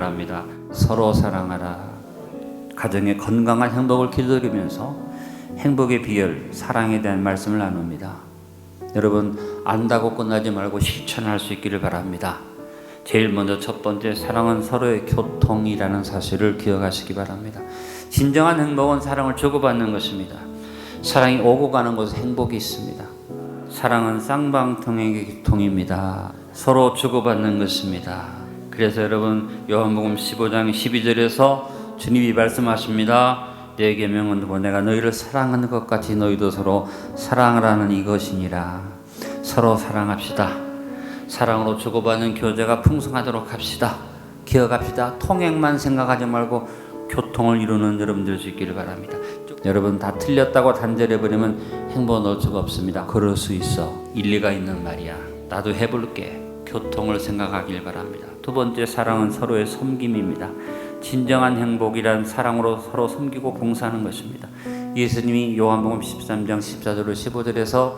바랍니다. 서로 사랑하라. 가정의 건강한 행복을 기도드리면서 행복의 비결, 사랑에 대한 말씀을 나눕니다. 여러분 안다고 끝나지 말고 실천할 수 있기를 바랍니다. 제일 먼저 첫 번째 사랑은 서로의 교통이라는 사실을 기억하시기 바랍니다. 진정한 행복은 사랑을 주고받는 것입니다. 사랑이 오고 가는 곳에 행복이 있습니다. 사랑은 쌍방통의 교통입니다. 서로 주고받는 것입니다. 그래서 여러분 요한복음 15장 12절에서 주님이 말씀하십니다. 내 계명은 뭐 내가 너희를 사랑하는 것 같이 너희도 서로 사랑하라는 이것이니라. 서로 사랑합시다. 사랑으로 주고받는 교제가 풍성하도록 합시다. 기억합시다. 통행만 생각하지 말고 교통을 이루는 여러분들 수 있기를 바랍니다. 여러분 다 틀렸다고 단절해 버리면 행복은 얻을 수가 없습니다. 그럴 수 있어. 일리가 있는 말이야. 나도 해볼게. 교통을 생각하길 바랍니다. 두 번째 사랑은 서로의 섬김입니다. 진정한 행복이란 사랑으로 서로 섬기고 봉사하는 것입니다. 예수님이 요한복음 13장 14절로 15절에서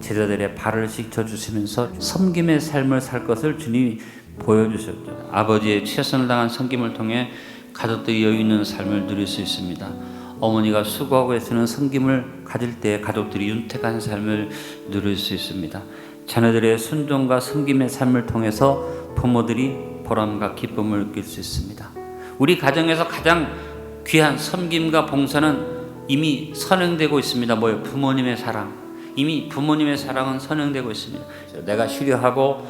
제자들의 발을 씻겨 주시면서 섬김의 삶을 살 것을 주님이 보여주셨죠. 아버지의 최선을 당한 섬김을 통해 가족들이 여유 있는 삶을 누릴 수 있습니다. 어머니가 수고하고 애쓰는 섬김을 가질 때 가족들이 윤택한 삶을 누릴 수 있습니다. 자녀들의 순종과 섬김의 삶을 통해서 부모들이 보람과 기쁨을 느낄 수 있습니다. 우리 가정에서 가장 귀한 섬김과 봉사는 이미 선행되고 있습니다. 뭐요? 부모님의 사랑. 이미 부모님의 사랑은 선행되고 있습니다. 내가 쉬려하고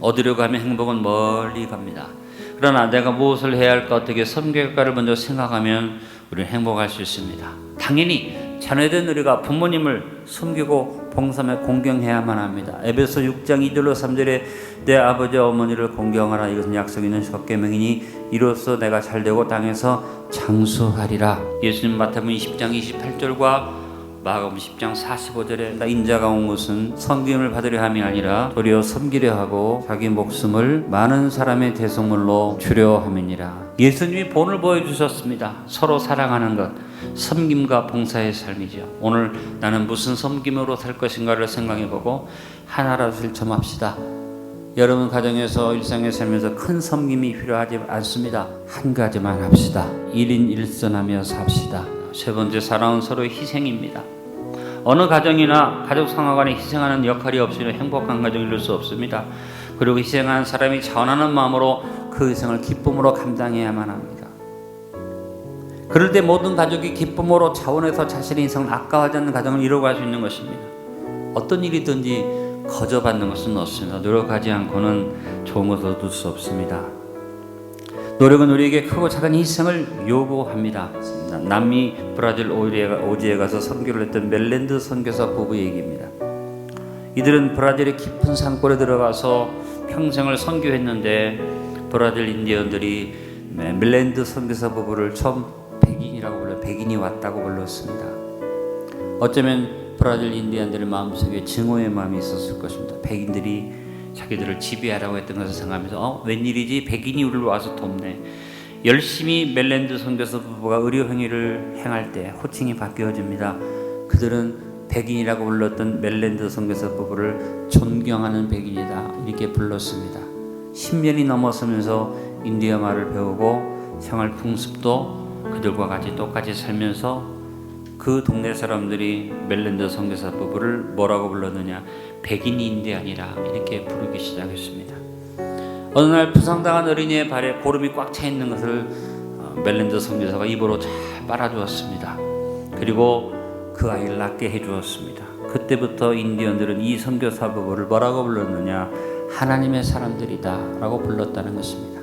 어디로 가면 행복은 멀리 갑니다. 그러나 내가 무엇을 해야 할까 어떻게 섬길까를 먼저 생각하면 우리는 행복할 수 있습니다. 당연히 자녀된 우리가 부모님을 섬기고 봉사하며 공경해야만 합니다. 에베소 6장 2절로 3절에 내 아버지 어머니를 공경하라 이것은 약속 있는 십계명이니 이로써 내가 잘되고 땅에서 장수하리라. 예수님 마태복음 20장 28절과 마가복음 10장 45절에 나 인자가 온 것은 섬김을 받으려 함이 아니라 도리어 섬기려 하고 자기 목숨을 많은 사람의 대속물로 주려 함이니라. 예수님이 본을 보여주셨습니다. 서로 사랑하는 것, 섬김과 봉사의 삶이죠. 오늘 나는 무슨 섬김으로 살 것인가를 생각해보고 하나라도 실천합시다. 여러분 가정에서 일상에 살면서 큰 섬김이 필요하지 않습니다. 한 가지만 합시다. 1인 1선하며 삽시다. 세 번째 사랑은 서로의 희생입니다. 어느 가정이나 가족 상황간에 희생하는 역할이 없이는 행복한 가정이 이룰 수 없습니다. 그리고 희생하는 사람이 자원하는 마음으로 그 희생을 기쁨으로 감당해야만 합니다. 그럴 때 모든 가족이 기쁨으로 자원해서 자신의 인생을 아까워하지 않는 가정을 이루어갈 수 있는 것입니다. 어떤 일이든지 거저받는 것은 없습니다. 노력하지 않고는 좋은 것을 얻을 수 없습니다. 노력은 우리에게 크고 작은 희생을 요구합니다. 남미 브라질 오지에 가서 선교를 했던 멜랜드 선교사 부부 얘기입니다. 이들은 브라질의 깊은 산골에 들어가서 평생을 선교했는데 브라질 인디언들이 멜랜드 선교사 부부를 처음 백인이라고 불러 백인이 왔다고 불렀습니다. 어쩌면 브라질 인디언들의 마음속에 증오의 마음이 있었을 것입니다. 백인들이 자기들을 지배하라고 했던 것을 생각하면서 어, 웬일이지 백인이 우리를 와서 돕네. 열심히 멜랜드 선교사 부부가 의료 행위를 행할 때 호칭이 바뀌어집니다. 그들은 백인이라고 불렀던 멜랜드 선교사 부부를 존경하는 백인이다 이렇게 불렀습니다. 10년이 넘어서면서 인디아 말을 배우고 생활 풍습도 그들과 같이 똑같이 살면서 그 동네 사람들이 멜랜드 선교사 부부를 뭐라고 불렀느냐 백인 인디안이라 이렇게 부르기 시작했습니다. 어느 날 부상당한 어린이의 발에 고름이 꽉 차 있는 것을 어, 멜랜드 선교사가 입으로 잘 빨아주었습니다. 그리고 그 아이를 낫게 해주었습니다. 그때부터 인디언들은 이 선교사 부부를 뭐라고 불렀느냐 하나님의 사람들이다 라고 불렀다는 것입니다.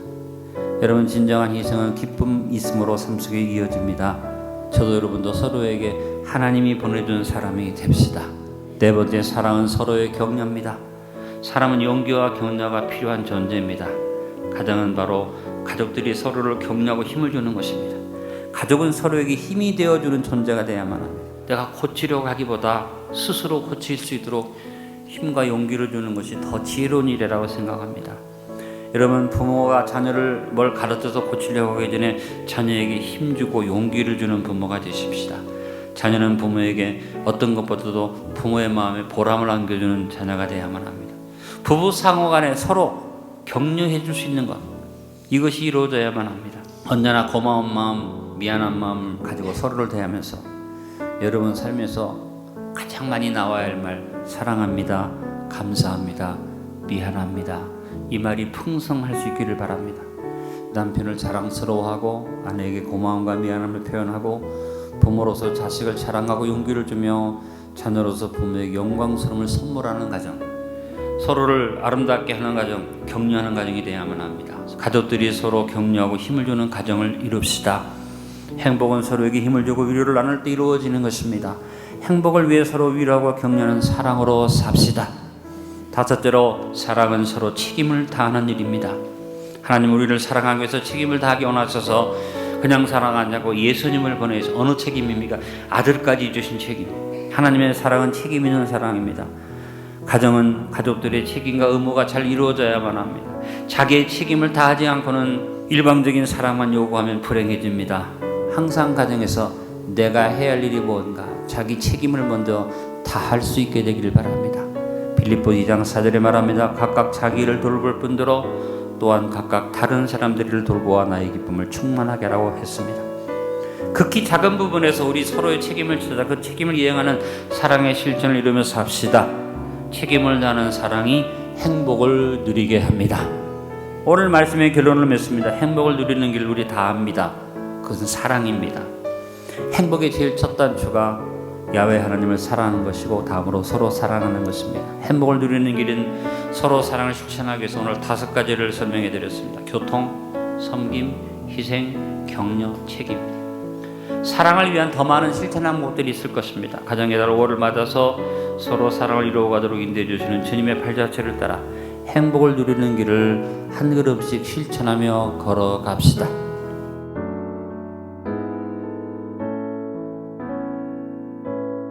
여러분 진정한 희생은 기쁨 있음으로 삶 속에 이어집니다. 저도 여러분도 서로에게 하나님이 보내준 사람이 됩시다. 네 번째 사랑은 서로의 격려입니다. 사람은 용기와 격려가 필요한 존재입니다. 가정은 바로 가족들이 서로를 격려하고 힘을 주는 것입니다. 가족은 서로에게 힘이 되어주는 존재가 합니다. 내가 고치려고 하기보다 스스로 고칠 수 있도록 힘과 용기를 주는 것이 더 지혜로운 일이라고 생각합니다. 여러분 부모가 자녀를 뭘 가르쳐서 고치려고 하기 전에 자녀에게 힘주고 용기를 주는 부모가 되십시다. 자녀는 부모에게 어떤 것보다도 부모의 마음에 보람을 안겨주는 자녀가 되어야만 합니다. 부부 상호 간에 서로 격려해 줄 수 있는 것 이것이 이루어져야만 합니다. 언제나 고마운 마음, 미안한 마음 가지고 서로를 대하면서 여러분 삶에서 가장 많이 나와야 할 말 사랑합니다. 감사합니다. 미안합니다. 이 말이 풍성할 수 있기를 바랍니다. 남편을 자랑스러워하고 아내에게 고마움과 미안함을 표현하고 부모로서 자식을 자랑하고 용기를 주며 자녀로서 부모에게 영광스러움을 선물하는 가정 서로를 아름답게 하는 가정 격려하는 가정이 되어야만 합니다. 가족들이 서로 격려하고 힘을 주는 가정을 이룹시다. 행복은 서로에게 힘을 주고 위로를 나눌 때 이루어지는 것입니다. 행복을 위해 서로 위로하고 격려하는 사랑으로 삽시다. 다섯째로 사랑은 서로 책임을 다하는 일입니다. 하나님 우리를 사랑하기 위해서 책임을 다하기 원하셔서 그냥 사랑하냐고 예수님을 보내서 어느 책임입니까? 아들까지 주신 책임. 하나님의 사랑은 책임 있는 사랑입니다. 가정은 가족들의 책임과 의무가 잘 이루어져야만 합니다. 자기의 책임을 다하지 않고는 일방적인 사랑만 요구하면 불행해집니다. 항상 가정에서 내가 해야 할 일이 뭔가 자기 책임을 먼저 다할 수 있게 되기를 바랍니다. 빌립보 2장 4절에 말합니다. 각각 자기를 돌볼 뿐더러 또한 각각 다른 사람들을 돌보아 나의 기쁨을 충만하게 하라고 했습니다. 극히 작은 부분에서 우리 서로의 책임을 찾아 그 책임을 이행하는 사랑의 실천을 이루며 삽시다. 책임을 다하는 사랑이 행복을 누리게 합니다. 오늘 말씀의 결론을 맺습니다. 행복을 누리는 길 우리 다 압니다. 그것은 사랑입니다. 행복의 제일 첫 단추가 야외 하나님을 사랑하는 것이고 다음으로 서로 사랑하는 것입니다. 행복을 누리는 길은 서로 사랑을 실천하기 위해서 오늘 다섯 가지를 설명해 드렸습니다. 교통, 섬김, 희생, 격려, 책임. 사랑을 위한 더 많은 실천한 것들이 있을 것입니다. 가정의 달 5월을 맞아서 서로 사랑을 이루어가도록 인도해 주시는 주님의 팔자체를 따라 행복을 누리는 길을 한 걸음씩 실천하며 걸어갑시다.